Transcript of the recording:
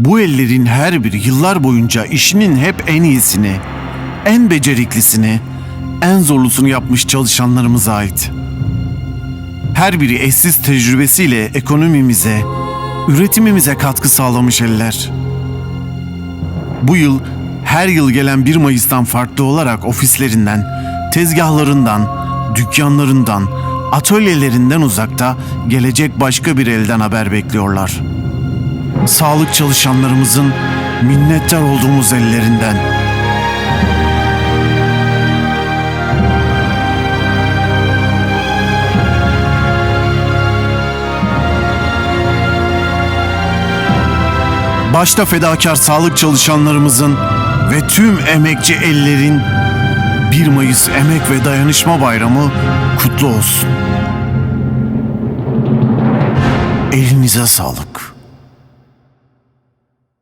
Bu ellerin her biri yıllar boyunca işinin hep en iyisini, en beceriklisini, en zorlusunu yapmış çalışanlarımıza ait. Her biri eşsiz tecrübesiyle ekonomimize, üretimimize katkı sağlamış eller. Bu yıl her yıl gelen 1 Mayıs'tan farklı olarak ofislerinden, tezgahlarından, dükkanlarından, atölyelerinden uzakta gelecek başka bir elden haber bekliyorlar. Sağlık çalışanlarımızın minnettar olduğumuz ellerinden. Başta fedakar sağlık çalışanlarımızın ve tüm emekçi ellerin 1 Mayıs Emek ve Dayanışma Bayramı kutlu olsun. Elinize sağlık.